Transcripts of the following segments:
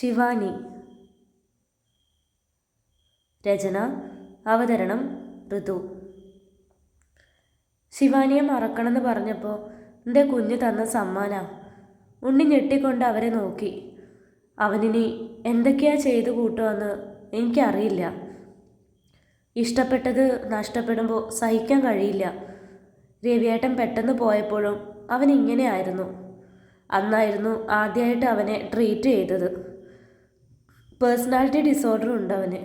ശിവാനി. രചന അവതരണം ഋതു. ശിവാനിയെ മറക്കണമെന്ന് പറഞ്ഞപ്പോൾ എന്റെ കുഞ്ഞ് തന്ന സമ്മാന ഉണ്ണി ഞെട്ടിക്കൊണ്ട് അവരെ നോക്കി. അവനിനി എന്തൊക്കെയാ ചെയ്തു കൂട്ടുമെന്ന് എനിക്കറിയില്ല. ഇഷ്ടപ്പെട്ടത് നഷ്ടപ്പെടുമ്പോൾ സഹിക്കാൻ കഴിയില്ല. രവിയേട്ടൻ പെട്ടെന്ന് പോയപ്പോഴും അവൻ ഇങ്ങനെയായിരുന്നു. അന്നായിരുന്നു ആദ്യമായിട്ട് അവനെ ട്രീറ്റ് ചെയ്തത്. പേഴ്സണാലിറ്റി ഡിസോർഡർ ഉണ്ട് അവന്.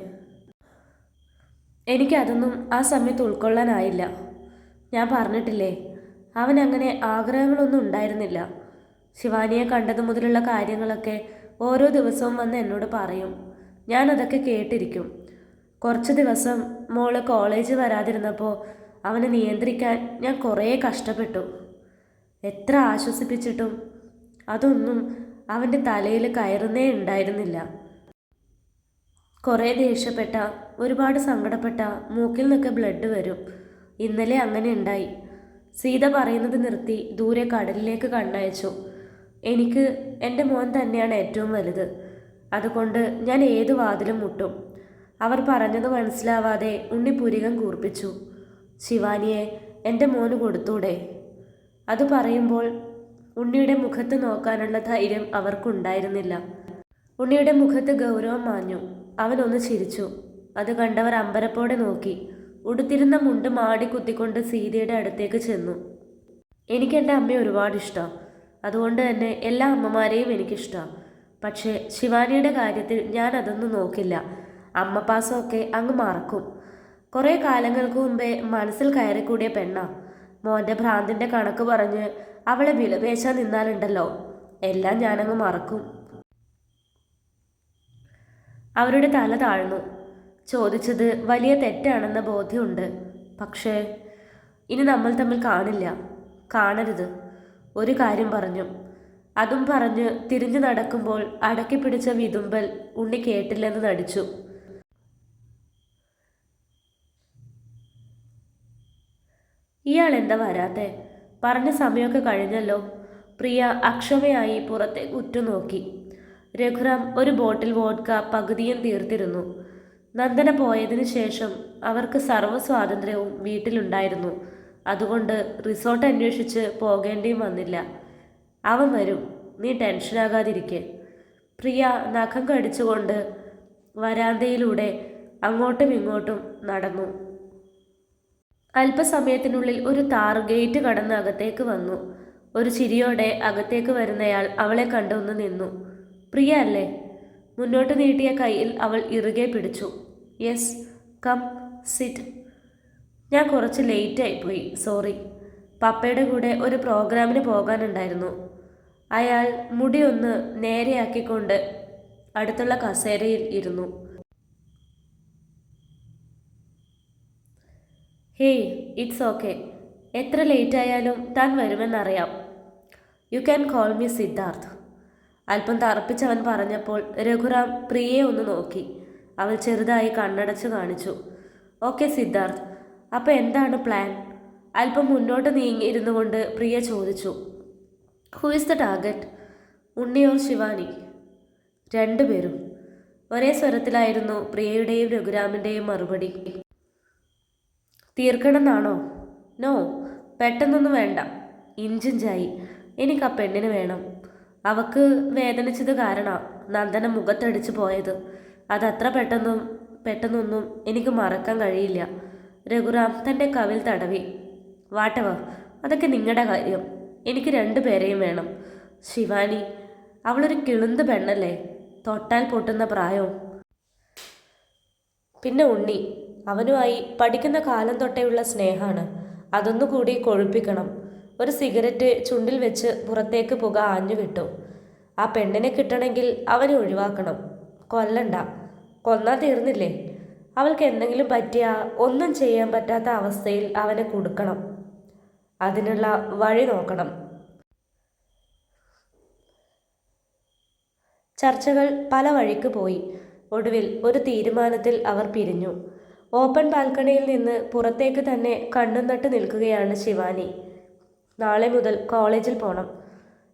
എനിക്കതൊന്നും ആ സമയത്ത് ഉൾക്കൊള്ളാനായില്ല. ഞാൻ പറഞ്ഞിട്ടില്ലേ അവൻ അങ്ങനെ ആഗ്രഹങ്ങളൊന്നും ഉണ്ടായിരുന്നില്ല. ശിവാനിയെ കണ്ടത് മുതലുള്ള കാര്യങ്ങളൊക്കെ ഓരോ ദിവസവും വന്ന് എന്നോട് പറയും. ഞാനതൊക്കെ കേട്ടിരിക്കും. കുറച്ച് ദിവസം മോൾ കോളേജ് വരാതിരുന്നപ്പോൾ അവനെ നിയന്ത്രിക്കാൻ ഞാൻ കുറേ കഷ്ടപ്പെട്ടു. എത്ര ആശ്വസിപ്പിച്ചിട്ടും അതൊന്നും അവന്റെ തലയിൽ കയറുന്നേ ഉണ്ടായിരുന്നില്ല. കുറേ ദേഷ്യപ്പെട്ട ഒരുപാട് സങ്കടപ്പെട്ട മൂക്കിൽ നിന്നൊക്കെ ബ്ലഡ് വരും. ഇന്നലെ അങ്ങനെ ഉണ്ടായി. സീത പറയുന്നത് നിർത്തി ദൂരെ കടലിലേക്ക് കണ്ടയച്ചു എനിക്ക് എന്റെ മോൻ തന്നെയാണ് ഏറ്റവും വലുത്. അതുകൊണ്ട് ഞാൻ ഏത് വാതിലും മുട്ടും. അവർ പറഞ്ഞത് മനസ്സിലാവാതെ ഉണ്ണി പുരികം കൂർപ്പിച്ചു. ശിവാനിയെ എന്റെ മോന് കൊടുത്തൂടെ? അത് പറയുമ്പോൾ ഉണ്ണിയുടെ മുഖത്ത് നോക്കാനുള്ള ധൈര്യം അവർക്കുണ്ടായിരുന്നില്ല. ഉണ്ണിയുടെ മുഖത്ത് ഗൗരവം മാഞ്ഞു. അവൻ ഒന്ന് ചിരിച്ചു. അത് കണ്ടവർ അമ്പരപ്പോടെ നോക്കി. ഉടുത്തിരുന്ന മുണ്ട് മാടി കുത്തിക്കൊണ്ട് സീതയുടെ അടുത്തേക്ക് ചെന്നു. എനിക്ക് എന്റെ അമ്മയെ ഒരുപാട് ഇഷ്ടം. അതുകൊണ്ട് തന്നെ എല്ലാ അമ്മമാരെയും എനിക്കിഷ്ടം. പക്ഷേ ശിവാനിയുടെ കാര്യത്തിൽ ഞാൻ അതൊന്നും നോക്കില്ല. അമ്മ പാസമൊക്കെ അങ്ങ് മറക്കും. കുറേ കാലങ്ങൾക്ക് മുമ്പേ മനസ്സിൽ കയറിക്കൂടിയ പെണ്ണാ. മോന്റെ ഭ്രാന്തിന്റെ കണക്ക് പറഞ്ഞ് അവളെ വിലപേശാൻ നിന്നാലുണ്ടല്ലോ. എല്ലാം ഞാനങ്ങ് മറക്കും. അവരുടെ തല താഴ്ന്നു. ചോദിച്ചത് വലിയ തെറ്റാണെന്ന ബോധ്യമുണ്ട്. പക്ഷേ ഇനി നമ്മൾ തമ്മിൽ കാണില്ല. കാണരുത്. ഒരു കാര്യം പറഞ്ഞു. അതും പറഞ്ഞ് തിരിഞ്ഞു നടക്കുമ്പോൾ അടക്കി പിടിച്ച വിതുമ്പൽ ഉണ്ണി കേട്ടില്ലെന്ന് നടിച്ചു. ഇയാൾ എന്താ വരാത്തെ? പറഞ്ഞ സമയമൊക്കെ കഴിഞ്ഞല്ലോ. പ്രിയ അക്ഷമയായി പുറത്തേക്ക് ഉറ്റുനോക്കി. രഘുറാം ഒരു ബോട്ടിൽ വോഡ്ക പകുതിയും തീർത്തിരുന്നു. നന്ദന പോയതിനു ശേഷം അവർക്ക് സർവ സ്വാതന്ത്ര്യവും വീട്ടിലുണ്ടായിരുന്നു. അതുകൊണ്ട് റിസോർട്ട് അന്വേഷിച്ച് പോകേണ്ടിയും വന്നില്ല. അവൻ വരും. നീ ടെൻഷനാകാതിരിക്കെ. പ്രിയ നഖം കടിച്ചുകൊണ്ട് വരാന്തയിലൂടെ അങ്ങോട്ടും ഇങ്ങോട്ടും നടന്നു. അല്പസമയത്തിനുള്ളിൽ ഒരു താർ ഗേറ്റ് കടന്ന് അകത്തേക്ക് വന്നു. ഒരു ചിരിയോടെ അകത്തേക്ക് വരുന്നയാൾ അവളെ കണ്ടൊന്ന് നിന്നു. പ്രിയ അല്ലേ മുന്നോട്ട് നീട്ടിയ കയ്യിൽ അവൾ ഇറുകെ പിടിച്ചു. Yes come sit. ഞാൻ കുറച്ച് ലേറ്റായി പോയി സോറി. പപ്പയുടെ കൂടെ ഒരു പ്രോഗ്രാമിന് പോകാനുണ്ടായിരുന്നു. അയാൾ മുടി ഒന്ന് നേരെയാക്കിക്കൊണ്ട് അടുത്തുള്ള കസേരയിൽ ഇരുന്നു. Hey it's okay. എത്ര ലേറ്റ് ആയാലും താൻ വരുമെന്നറിയാം. You can call me Siddharth. അല്പം തറപ്പിച്ചവൻ പറഞ്ഞപ്പോൾ രഘുറാം പ്രിയയെ ഒന്ന് നോക്കി. അവൾ ചെറുതായി കണ്ണടച്ചു കാണിച്ചു. ഓക്കെ സിദ്ധാർത്ഥ്. അപ്പോൾ എന്താണ് പ്ലാൻ? അല്പം മുന്നോട്ട് നീങ്ങിയിരുന്നു കൊണ്ട് പ്രിയ ചോദിച്ചു. ഹു ഇസ് ദ ടാർഗറ്റ് ഉണ്ണിയോർ ശിവാനി. രണ്ടുപേരും. ഒരേ സ്വരത്തിലായിരുന്നു പ്രിയയുടെയും രഘുരാമിന്റെയും മറുപടി. തീർക്കണമെന്നാണോ? നോ പെട്ടെന്നൊന്നും വേണ്ട. ഇഞ്ചിഞ്ചായി എനിക്ക് ആ പെണ്ണിന് വേണം. അവക്ക് വേദനിച്ചത് കാരണം നന്ദന മുഖത്തടിച്ച് പോയത്. അതത്ര പെട്ടെന്നും പെട്ടെന്നൊന്നും എനിക്ക് മറക്കാൻ കഴിയില്ല. രഘുറാം തന്റെ കവിൽ തടവി. വാട്ടവ അതൊക്കെ നിങ്ങളുടെ കാര്യം. എനിക്ക് രണ്ടു പേരെയും വേണം. ശിവാനി അവളൊരു കിളുന്ത് പെണ്ണല്ലേ? തൊട്ടാൽ പൊട്ടുന്ന പ്രായവും പിന്നെ ഉണ്ണി. അവനുമായി പഠിക്കുന്ന കാലം തൊട്ടേയുള്ള സ്നേഹമാണ് അതൊന്നുകൂടി കൊഴുപ്പിക്കണം. ഒരു സിഗരറ്റ് ചുണ്ടിൽ വെച്ച് പുറത്തേക്ക് പുക ആഞ്ഞു വിട്ടു. ആ പെണ്ണിനെ കിട്ടണമെങ്കിൽ അവനെ ഒഴിവാക്കണം. കൊല്ലണ്ട. കൊന്നാൽ തീർന്നില്ലേ? അവൾക്ക് എന്തെങ്കിലും പറ്റിയ ഒന്നും ചെയ്യാൻ പറ്റാത്ത അവസ്ഥയിൽ അവനെ കൊടുക്കണം. അതിനുള്ള വഴി നോക്കണം. ചർച്ചകൾ പല വഴിക്ക് പോയി. ഒടുവിൽ ഒരു തീരുമാനത്തിൽ അവർ പിരിഞ്ഞു. ഓപ്പൺ ബാൽക്കണിയിൽ നിന്ന് പുറത്തേക്ക് തന്നെ കണ്ണുനട്ട് നിൽക്കുകയാണ് ശിവാനി. നാളെ മുതൽ കോളേജിൽ പോകണം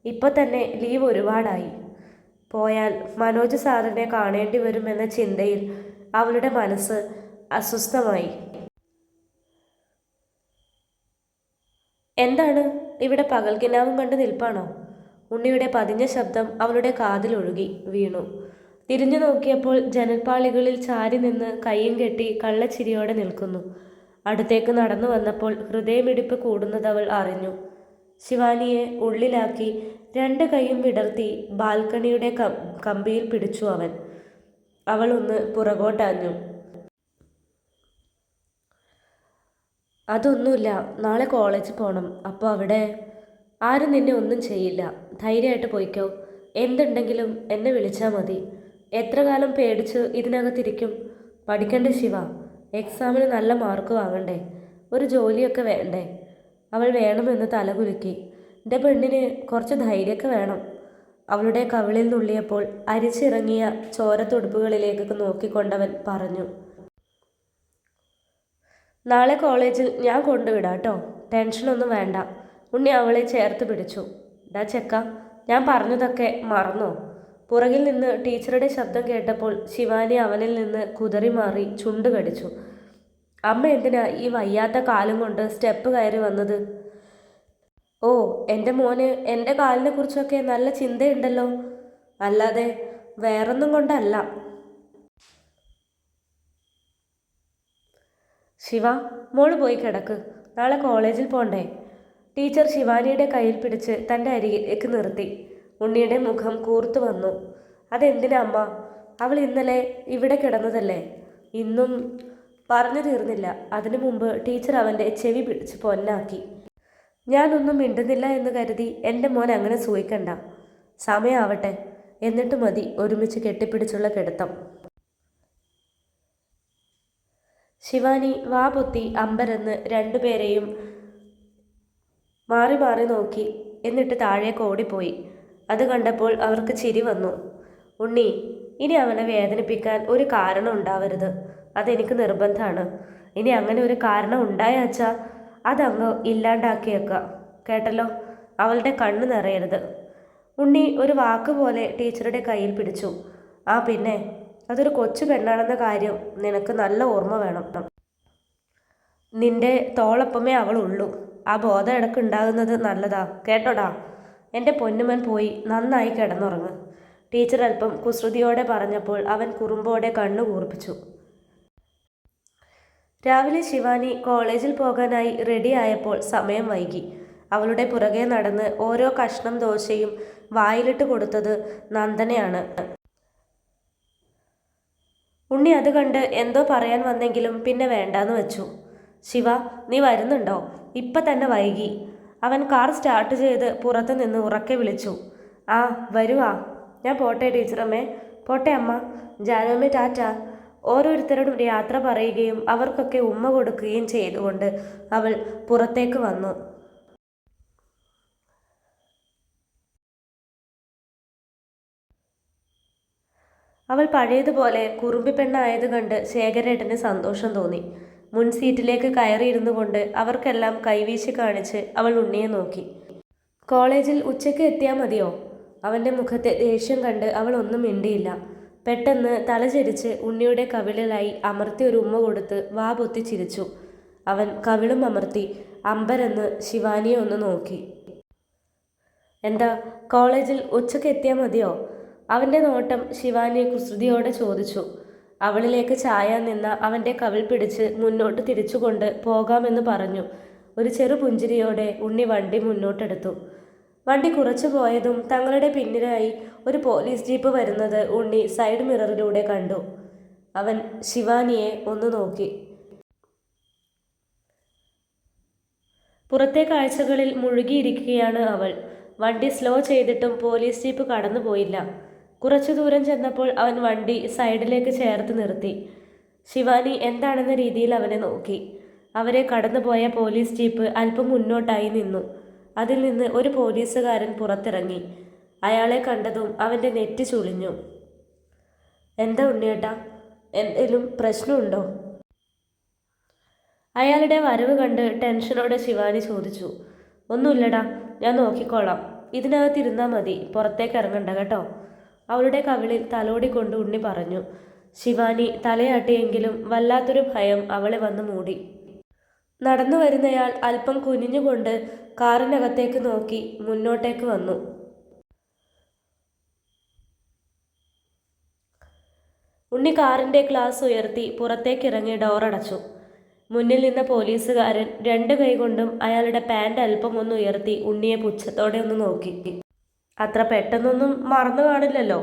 ഇപ്പോൾ തന്നെ ലീവ് ഒരുപാടായി. പോയാൽ മനോജ് സാറിനെ കാണേണ്ടി വരുമെന്ന ചിന്തയിൽ അവളുടെ മനസ്സ് അസ്വസ്ഥമായി. എന്താണ്? ഇവിടെ പകൽക്കിനാവും കണ്ട് നിൽപ്പാണോ? ഉണ്ണിയുടെ പതിഞ്ഞ ശബ്ദം അവളുടെ കാതിലൊഴുകി വീണു. തിരിഞ്ഞു നോക്കിയപ്പോൾ ജനൽപ്പാളികളിൽ ചാരി നിന്ന് കയ്യും കെട്ടി കള്ളച്ചിരിയോടെ നിൽക്കുന്നു. അടുത്തേക്ക് നടന്നു വന്നപ്പോൾ ഹൃദയമിടിപ്പ് കൂടുന്നത് അവൾ അറിഞ്ഞു. ശിവാനിയെ ഉള്ളിലാക്കി രണ്ട് കൈയും വിടർത്തി ബാൽക്കണിയുടെ കമ്പിയിൽ പിടിച്ചു അവൻ. അവൾ ഒന്ന് പുറകോട്ടാഞ്ഞു അതൊന്നുമില്ല നാളെ കോളേജിൽ പോകണം അപ്പോൾ അവിടെ? ആരും നിന്നെ ഒന്നും ചെയ്യില്ല. ധൈര്യമായിട്ട് പോയിക്കോ. എന്തുണ്ടെങ്കിലും എന്നെ വിളിച്ചാൽ മതി. എത്ര കാലം പേടിച്ച് ഇതിനകത്തിരിക്കും? പഠിക്കണ്ടേ ശിവ? എക്സാമിന് നല്ല മാർക്ക് വാങ്ങണ്ടേ? ഒരു ജോലിയൊക്കെ വേണ്ടേ? അവൾ വേണമെന്ന് തലകുലുക്കി. എന്റെ പെണ്ണിന് കുറച്ച് ധൈര്യമൊക്കെ വേണം. അവളുടെ കവിളിൽ നുള്ളിയപ്പോൾ അരിച്ചിറങ്ങിയ ചോരത്തുടുപ്പുകളിലേക്കൊക്കെ നോക്കിക്കൊണ്ടവൻ പറഞ്ഞു. നാളെ കോളേജിൽ ഞാൻ കൊണ്ടുവിടാം കേട്ടോ ടെൻഷനൊന്നും വേണ്ട. ഉണ്ണി അവളെ ചേർത്ത് പിടിച്ചു. ഡാ ചെക്ക ഞാൻ പറഞ്ഞതൊക്കെ മറന്നോ? പുറകിൽ നിന്ന് ടീച്ചറുടെ ശബ്ദം കേട്ടപ്പോൾ ശിവാനി അവനിൽ നിന്ന് കുതറി മാറി ചുണ്ട് കടിച്ചു. അമ്മ എന്തിനാ ഈ വയ്യാത്ത കാലം കൊണ്ട് സ്റ്റെപ്പ് കയറി വന്നത്? ഓ എന്റെ മോന് എന്റെ കാലിനെ കുറിച്ചൊക്കെ നല്ല ചിന്തയുണ്ടല്ലോ. അല്ലാതെ വേറൊന്നും കൊണ്ടല്ല. ശിവ മോൾ പോയി കിടക്ക്. നാളെ കോളേജിൽ പോണ്ടേ? ടീച്ചർ ശിവാനിയുടെ കയ്യിൽ പിടിച്ച് തന്റെ അരികിലേക്ക് നിർത്തി. ഉണ്ണിയുടെ മുഖം കൂർത്തു വന്നു. അതെന്തിനാ അമ്മ? അവൾ ഇന്നലെ ഇവിടെ കിടന്നതല്ലേ? ഇന്നും പറഞ്ഞു തീർന്നില്ല. അതിനു മുമ്പ് ടീച്ചർ അവന്റെ ചെവി പിടിച്ച് പൊന്നാക്കി. ഞാനൊന്നും മിണ്ടുന്നില്ല എന്ന് കരുതി എന്റെ മോൻ അങ്ങനെ സൂയിക്കണ്ട. സമയമാവട്ടെ എന്നിട്ട് മതി ഒരുമിച്ച് കെട്ടിപ്പിടിച്ചുള്ള കിടത്തം. ശിവാനി വാ പൊത്തി അമ്പരന്ന് രണ്ടുപേരെയും മാറി മാറി നോക്കി. എന്നിട്ട് താഴേക്ക് ഓടിപ്പോയി. അത് കണ്ടപ്പോൾ അവർക്ക് ചിരി വന്നു. ഉണ്ണി ഇനി അവനെ വേദനിപ്പിക്കാൻ ഒരു കാരണം ഉണ്ടാവരുത്. അതെനിക്ക് നിർബന്ധമാണ്. ഇനി അങ്ങനെ ഒരു കാരണം ഉണ്ടായാച്ചാൽ അതങ്ങ് ഇല്ലാണ്ടാക്കിയേക്കുക കേട്ടല്ലോ? അവളുടെ കണ്ണ് നിറയരുത്. ഉണ്ണി ഒരു വാക്ക് പോലെ ടീച്ചറുടെ കയ്യിൽ പിടിച്ചു. ആ പിന്നെ അതൊരു കൊച്ചു പെണ്ണാണെന്ന കാര്യം നിനക്ക് നല്ല ഓർമ്മ വേണം. നിന്റെ തോളൊപ്പമേ അവളുള്ളൂ. ആ ബോധം ഇടയ്ക്ക് ഉണ്ടാകുന്നത് നല്ലതാ. കേട്ടോടാ? എന്റെ പൊന്നുമൻ പോയി നന്നായി കിടന്നുറങ്ങ്. ടീച്ചർ അല്പം കുസൃതിയോടെ പറഞ്ഞപ്പോൾ അവൻ കുറുമ്പോടെ കണ്ണു കൂർപ്പിച്ചു. രാവിലെ ശിവാനി കോളേജിൽ പോകാനായി റെഡിയായപ്പോൾ സമയം വൈകി. അവളുടെ പുറകെ നടന്ന് ഓരോ കഷ്ണം ദോശയും വായിലിട്ട് കൊടുത്തത് നന്ദനയാണ്. ഉണ്ണി അത് കണ്ട് എന്തോ പറയാൻ വന്നെങ്കിലും പിന്നെ വേണ്ടാന്ന് വെച്ചു. ശിവ നീ വരുന്നുണ്ടോ? ഇപ്പം തന്നെ വൈകി. അവൻ കാർ സ്റ്റാർട്ട് ചെയ്ത് പുറത്തു നിന്ന് ഉറക്കെ വിളിച്ചു. ആ വരുവാ. ഞാൻ പോട്ടെ ടീച്ചറമ്മേ. പോട്ടെ അമ്മ. ജാനുവമ്മ ടാറ്റ. ഓരോരുത്തരോടും യാത്ര പറയുകയും അവർക്കൊക്കെ ഉമ്മ കൊടുക്കുകയും ചെയ്തുകൊണ്ട് അവൾ പുറത്തേക്ക് വന്നു. അവൾ പഴയതുപോലെ കുറുമ്പി പെണ്ണായത് കണ്ട് ശേഖരേട്ടന് സന്തോഷം തോന്നി. മുൻ സീറ്റിലേക്ക് കയറിയിരുന്നു കൊണ്ട് അവർക്കെല്ലാം കൈവീശി കാണിച്ച് അവൾ ഉണ്ണിയെ നോക്കി. കോളേജിൽ ഉച്ചയ്ക്ക് എത്തിയാൽ മതിയോ? അവന്റെ മുഖത്തെ ദേഷ്യം കണ്ട് അവൾ ഒന്നും മിണ്ടിയില്ല. പെട്ടെന്ന് തലചരിച്ച് ഉണ്ണിയുടെ കവിളിലായി അമർത്തി ഒരു ഉമ്മ കൊടുത്ത് വാ പൊത്തി ചിരിച്ചു. അവൻ കവിളും അമർത്തി അമ്പരെന്ന് ശിവാനിയെ ഒന്ന് നോക്കി. എന്താ കോളേജിൽ ഉച്ചയ്ക്ക് എത്തിയാൽ മതിയോ? അവന്റെ നോട്ടം ശിവാനിയെ കുസൃതിയോടെ ചോദിച്ചു. അവളിലേക്ക് ചായ നിന്ന അവന്റെ കവിൾ പിടിച്ച് മുന്നോട്ട് തിരിച്ചുകൊണ്ട് പോകാമെന്ന് പറഞ്ഞു. ഒരു ചെറു പുഞ്ചിരിയോടെ ഉണ്ണി വണ്ടി മുന്നോട്ടെടുത്തു. വണ്ടി കുറച്ചു പോയതും തങ്ങളുടെ പിന്നിലായി ഒരു പോലീസ് ജീപ്പ് വരുന്നത് ഉണ്ണി സൈഡ് മിററിലൂടെ കണ്ടു. അവൻ ശിവാനിയെ ഒന്ന് നോക്കി. പുറത്തെ കാഴ്ചകളിൽ മുഴുകിയിരിക്കുകയാണ് അവൾ. വണ്ടി സ്ലോ ചെയ്തിട്ടും പോലീസ് ജീപ്പ് കടന്നുപോയില്ല. കുറച്ചു ദൂരം ചെന്നപ്പോൾ അവൻ വണ്ടി സൈഡിലേക്ക് ചേർത്ത് നിർത്തി. ശിവാനി എന്താണെന്ന രീതിയിൽ അവനെ നോക്കി. അവരെ കടന്നുപോയ പോലീസ് ജീപ്പ് അല്പം മുന്നോട്ടായി നിന്നു. അതിൽ നിന്ന് ഒരു പോലീസുകാരൻ പുറത്തിറങ്ങി. അയാളെ കണ്ടതും അവന്റെ നെറ്റ് ചുളിഞ്ഞു. എന്താ ഉണ്ണിയേട്ടാ? എന്തെങ്കിലും പ്രശ്നമുണ്ടോ? അയാളുടെ വരവ് കണ്ട് ടെൻഷനോടെ ശിവാനി ചോദിച്ചു. ഒന്നുമില്ലടാ ഞാൻ നോക്കിക്കോളാം. ഇതിനകത്തിരുന്നാൽ മതി. പുറത്തേക്ക് ഇറങ്ങണ്ട കേട്ടോ? അവളുടെ കവിളിൽ തലോടിക്കൊണ്ട് ഉണ്ണി പറഞ്ഞു ശിവാനി തലയാട്ടിയെങ്കിലും വല്ലാത്തൊരു ഭയം അവളെ വന്നു മൂടി. നടന്നു വരുന്നയാൾ അല്പം കുനിഞ്ഞുകൊണ്ട് കാറിനകത്തേക്ക് നോക്കി മുന്നോട്ടേക്ക് വന്നു. ഉണ്ണി കാറിന്റെ ഗ്ലാസ് ഉയർത്തി പുറത്തേക്കിറങ്ങി ഡോറടച്ചു മുന്നിൽ നിന്ന പോലീസുകാരൻ രണ്ട് കൈകൊണ്ടും അയാളുടെ പാന്റ് അല്പം ഒന്ന് ഉയർത്തി ഉണ്ണിയെ പുച്ഛത്തോടെ ഒന്ന് നോക്കി. അത്ര പെട്ടെന്നൊന്നും മറന്നു കാണില്ലല്ലോ.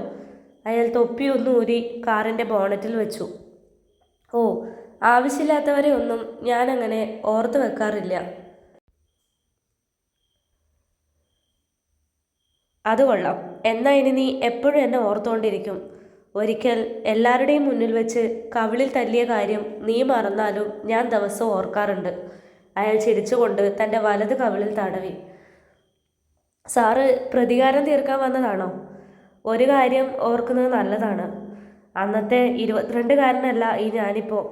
അയാൾ തൊപ്പി ഒന്ന് ഊരി കാറിന്റെ ബോണറ്റിൽ വെച്ചു. ഓ ആവശ്യമില്ലാത്തവരെ ഒന്നും ഞാനങ്ങനെ ഓർത്ത് വെക്കാറില്ല. അത് കൊള്ളാം. എന്നാ ഇനി നീ എപ്പോഴും എന്നെ ഓർത്തുകൊണ്ടിരിക്കും ഒരിക്കൽ എല്ലാവരുടെയും മുന്നിൽ വെച്ച് കവിളിൽ തല്ലിയ കാര്യം നീ മറന്നാലും ഞാൻ ദിവസവും ഓർക്കാറുണ്ട്. അയാൾ ചിരിച്ചുകൊണ്ട് തന്റെ വലത് കവിളിൽ തടവി. സാറ് പ്രതികാരം തീർക്കാൻ വന്നതാണോ? ഒരു കാര്യം ഓർക്കുന്നത് നല്ലതാണ്. അന്നത്തെ ഇരുപത്തിരണ്ടുകാരനല്ല ഈ ഞാനിപ്പോൾ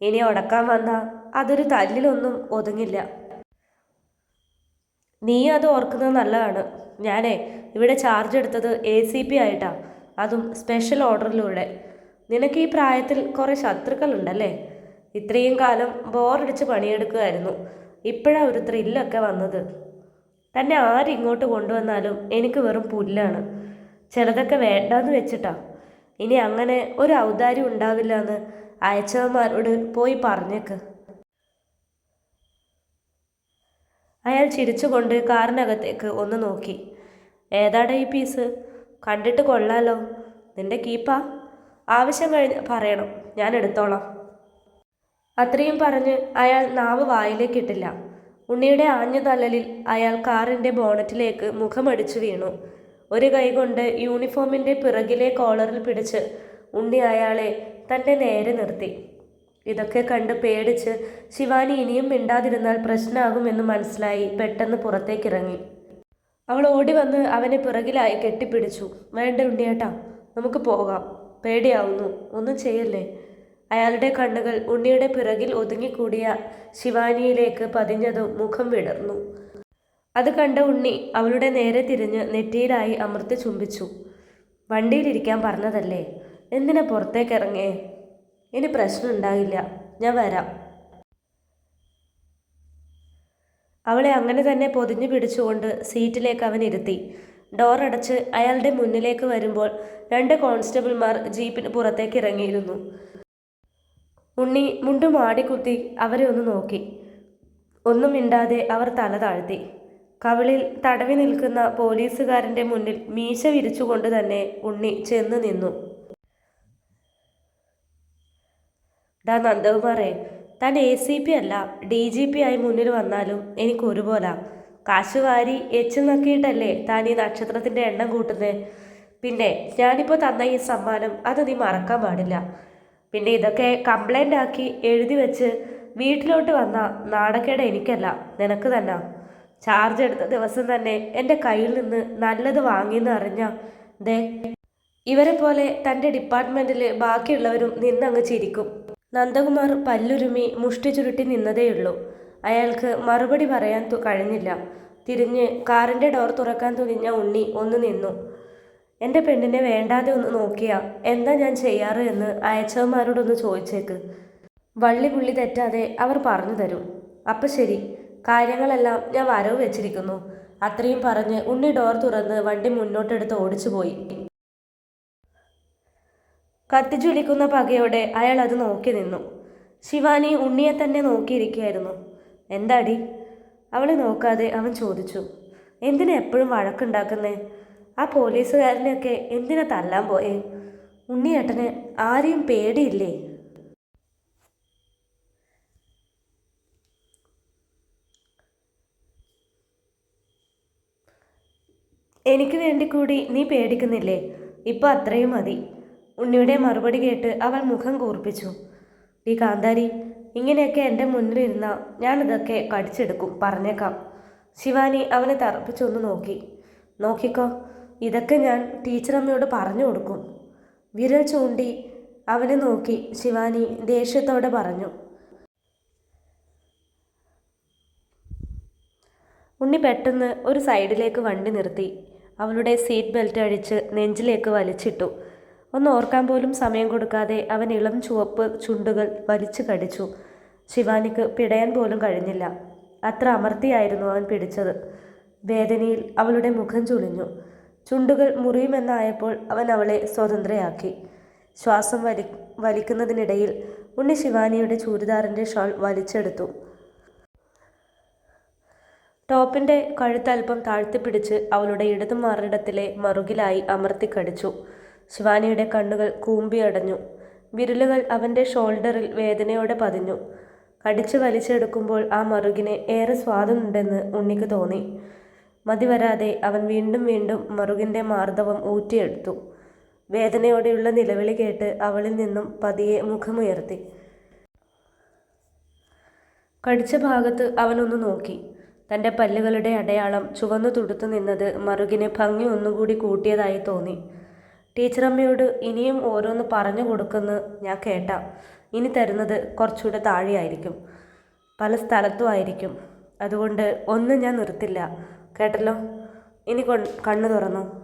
ഇനി ഉടക്കാൻ വന്ന അതൊരു തല്ലിലൊന്നും ഒതുങ്ങില്ല. നീ അത് ഓർക്കുന്നത് നല്ലതാണ്. ഞാനേ ഇവിടെ ചാർജ് എടുത്തത് എ സി പി ആയിട്ടാ. അതും സ്പെഷ്യൽ ഓർഡറിലൂടെ നിനക്ക് ഈ പ്രായത്തിൽ കുറേ ശത്രുക്കളുണ്ടല്ലേ? ഇത്രയും കാലം ബോറടിച്ച് പണിയെടുക്കുമായിരുന്നു ഇപ്പോഴാണ് ഒരു ത്രില്ലൊക്കെ വന്നത്. തന്നെ ആരിങ്ങോട്ട് കൊണ്ടുവന്നാലും എനിക്ക് വെറും പുല്ലാണ്. ചിലതൊക്കെ വേണ്ടാന്ന് വെച്ചിട്ടാ. ഇനി അങ്ങനെ ഒരു ഔദാര്യം ഉണ്ടാവില്ല എന്ന് അയച്ചവന്മാരോട് പോയി പറഞ്ഞേക്ക്. അയാൾ ചിരിച്ചുകൊണ്ട് കാറിനകത്തേക്ക് ഒന്ന് നോക്കി. ഏതാടെ ഈ പീസ്? കണ്ടിട്ട് കൊള്ളാലോ. നിന്റെ കീപ്പാ? ആവശ്യം കഴിഞ്ഞ് പറയണം. ഞാൻ എടുത്തോളാം. അത്രയും പറഞ്ഞ് അയാൾ നാവ് വായിലേക്ക് ഇട്ടില്ല ഉണ്ണിയുടെ ആഞ്ഞു തള്ളലിൽ അയാൾ കാറിന്റെ ബോണറ്റിലേക്ക് മുഖമടിച്ചു വീണു. ഒരു കൈകൊണ്ട് യൂണിഫോമിന്റെ പിറകിലെ കോളറിൽ പിടിച്ച് ഉണ്ണി അയാളെ തന്റെ നേരെ നിർത്തി. ഇതൊക്കെ കണ്ട് പേടിച്ച് ശിവാനി ഇനിയും മിണ്ടാതിരുന്നാൽ പ്രശ്നമാകുമെന്ന് മനസ്സിലായി പെട്ടെന്ന് പുറത്തേക്കിറങ്ങി. അവൾ ഓടി വന്ന് അവനെ പിറകിലായി കെട്ടിപ്പിടിച്ചു. വേണ്ട ഉണ്ണിയേട്ടാ നമുക്ക് പോകാം. പേടിയാവുന്നു. ഒന്നും ചെയ്യല്ലേ? അയാളുടെ കണ്ണുകൾ ഉണ്ണിയുടെ പിറകിൽ ഒതുങ്ങിക്കൂടിയ ശിവാനിയിലേക്ക് പതിഞ്ഞതും മുഖം വിടർന്നു. അത് കണ്ട ഉണ്ണി അവളുടെ നേരെ തിരിഞ്ഞ് നെറ്റിയിലായി അമർത്തി ചുംബിച്ചു. വണ്ടിയിലിരിക്കാൻ പറഞ്ഞതല്ലേ? എന്തിനാ പുറത്തേക്ക് ഇറങ്ങേ ഇനി പ്രശ്നം ഉണ്ടാകില്ല. ഞാൻ വരാം. അവളെ അങ്ങനെ തന്നെ പൊതിഞ്ഞു പിടിച്ചുകൊണ്ട് സീറ്റിലേക്ക് അവൻ ഇരുത്തി. ഡോർ അടച്ച് അയാളുടെ മുന്നിലേക്ക് വരുമ്പോൾ രണ്ട് കോൺസ്റ്റബിൾമാർ ജീപ്പിന് പുറത്തേക്ക് ഇറങ്ങിയിരുന്നു ഉണ്ണി മുണ്ടും ആടിക്കുത്തി അവരെ ഒന്ന് നോക്കി. ഒന്നും മിണ്ടാതെ അവർ തല താഴ്ത്തി. കവിളിൽ തടവി നിൽക്കുന്ന പോലീസുകാരന്റെ മുന്നിൽ മീശ വിരിച്ചുകൊണ്ട് തന്നെ ഉണ്ണി ചെന്ന് നിന്നു. ഡാ നന്ദകുമാറേ താൻ എ സി പി അല്ല ഡി ജി പി ആയി മുന്നിൽ വന്നാലും എനിക്ക് ഒരുപോലെ. കാശ് എച്ച് നക്കിയിട്ടല്ലേ താൻ ഈ നക്ഷത്രത്തിന്റെ എണ്ണം കൂട്ടുന്നത് പിന്നെ ഞാനിപ്പോൾ തന്ന ഈ സമ്മാനം അത് നീ മറക്കാൻ പാടില്ല. പിന്നെ ഇതൊക്കെ കംപ്ലൈന്റ് ആക്കി എഴുതി വെച്ച് വീട്ടിലോട്ട് വന്ന നാണക്കേട് എനിക്കല്ല നിനക്ക് തന്നെ. ചാർജ് എടുത്ത ദിവസം തന്നെ എന്റെ കയ്യിൽ നിന്ന് നല്ലത് വാങ്ങിയെന്ന് അറിഞ്ഞ ദേ ഇവരെ പോലെ തന്റെ ഡിപ്പാർട്ട്മെന്റിൽ ബാക്കിയുള്ളവരും നിന്നങ്ങ് ചിരിക്കും. നന്ദകുമാർ പല്ലുരുമി മുഷ്ടി ചുരുട്ടി നിന്നതേയുള്ളൂ. അയാൾക്ക് മറുപടി പറയാൻ കഴിഞ്ഞില്ല. തിരിഞ്ഞ് കാറിന്റെ ഡോർ തുറക്കാൻ തുനിഞ്ഞ ഉണ്ണി ഒന്ന് നിന്നു. എന്റെ പെണ്ണിനെ വേണ്ടാതെ ഒന്ന് നോക്കിയാ. എന്താ ഞാൻ ചെയ്യാറ് എന്ന് അയച്ചവന്മാരോടൊന്ന് ചോദിച്ചേക്ക്. വള്ളി പുള്ളി തെറ്റാതെ അവർ പറഞ്ഞു തരും. അപ്പം ശരി. കാര്യങ്ങളെല്ലാം ഞാൻ വരവ് വെച്ചിരിക്കുന്നു. അത്രയും പറഞ്ഞ് ഉണ്ണി ഡോർ തുറന്ന് വണ്ടി മുന്നോട്ടെടുത്ത് ഓടിച്ചു പോയി കത്തിച്ചുലിക്കുന്ന പകയോടെ അയാൾ അത് നോക്കി നിന്നു. ശിവാനി ഉണ്ണിയെ തന്നെ നോക്കിയിരിക്കുകയായിരുന്നു. എന്താടി? അവളെ നോക്കാതെ അവൻ ചോദിച്ചു. എന്തിനാ എപ്പോഴും വഴക്കുണ്ടാക്കുന്നേ? ആ പോലീസുകാരനെയൊക്കെ എന്തിനാ തല്ലാൻ പോയേ? ഉണ്ണിയേട്ടന് ആരെയും പേടിയില്ലേ? എനിക്ക് വേണ്ടി കൂടി നീ പേടിക്കുന്നില്ലേ? ഇപ്പൊ അത്രയും മതി. ഉണ്ണിയുടെ മറുപടി കേട്ട് അവൾ മുഖം കൂർപ്പിച്ചു. ഈ കാന്താരി ഇങ്ങനെയൊക്കെ എന്റെ മുന്നിലിരുന്ന ഞാനിതൊക്കെ കടിച്ചെടുക്കും. പറഞ്ഞേക്കാം. ശിവാനി അവനെ തറപ്പിച്ചൊന്ന് നോക്കി. നോക്കിക്കോ ഇതൊക്കെ ഞാൻ ടീച്ചറമ്മയോട് പറഞ്ഞു കൊടുക്കും. വിരൽ ചൂണ്ടി അവനെ നോക്കി ശിവാനി ദേഷ്യത്തോടെ പറഞ്ഞു. ഉണ്ണി പെട്ടെന്ന് ഒരു സൈഡിലേക്ക് വണ്ടി നിർത്തി. അവളുടെ സീറ്റ് ബെൽറ്റ് അഴിച്ച് നെഞ്ചിലേക്ക് വലിച്ചിട്ടു. ഒന്ന് ഓർക്കാൻ പോലും സമയം കൊടുക്കാതെ അവൻ ഇളം ചുവപ്പ് ചുണ്ടുകൾ വലിച്ചു കടിച്ചു. ശിവാനിക്ക് പിടയാൻ പോലും കഴിഞ്ഞില്ല. അത്ര അമർത്തിയായിരുന്നു അവൻ പിടിച്ചത്. വേദനയിൽ അവളുടെ മുഖം ചുളിഞ്ഞു. ചുണ്ടുകൾ മുറിയുമെന്നായപ്പോൾ അവൻ അവളെ സ്വതന്ത്രയാക്കി. ശ്വാസം വലി വലിക്കുന്നതിനിടയിൽ ഉണ്ണി ശിവാനിയുടെ ചൂരിദാറിന്റെ ഷാൾ വലിച്ചെടുത്തു. ടോപ്പിന്റെ കഴുത്തൽപ്പം താഴ്ത്തിപ്പിടിച്ച് അവളുടെ ഇടതു മാറിടത്തിലെ മറുകിലായി അമർത്തിക്കടിച്ചു ശിവാനിയുടെ കണ്ണുകൾ കൂമ്പിയടഞ്ഞു വിരലുകൾ അവന്റെ ഷോൾഡറിൽ വേദനയോടെ പതിഞ്ഞു. കടിച്ചു വലിച്ചെടുക്കുമ്പോൾ ആ മറുകിന് ഏറെ സ്വാദമുണ്ടെന്ന് ഉണ്ണിക്ക് തോന്നി. മതിവരാതെ അവൻ വീണ്ടും വീണ്ടും മറുകിന്റെ മാർദ്ദവം ഊറ്റിയെടുത്തു. വേദനയോടെയുള്ള നിലവിളി കേട്ട് അവളിൽ നിന്നും പതിയെ മുഖമുയർത്തി. കടിച്ച ഭാഗത്ത് അവനൊന്ന് നോക്കി. തന്റെ പല്ലുകളുടെ അടയാളം ചുവന്നു തുടുത്തു നിന്നത് മറുകിന് ഭംഗി ഒന്നുകൂടി കൂട്ടിയതായി തോന്നി. ടീച്ചറമ്മയോട് ഇനിയും ഓരോന്ന് പറഞ്ഞു കൊടുക്കുന്നു ഞാൻ കേട്ട. ഇനി തരുന്നത് കുറച്ചുകൂടെ താഴെയായിരിക്കും. പല സ്ഥലത്തും ആയിരിക്കും. അതുകൊണ്ട് ഒന്നും ഞാൻ നിർത്തില്ല. കേട്ടല്ലോ? ഇനി കണ്ണു തുറന്നു.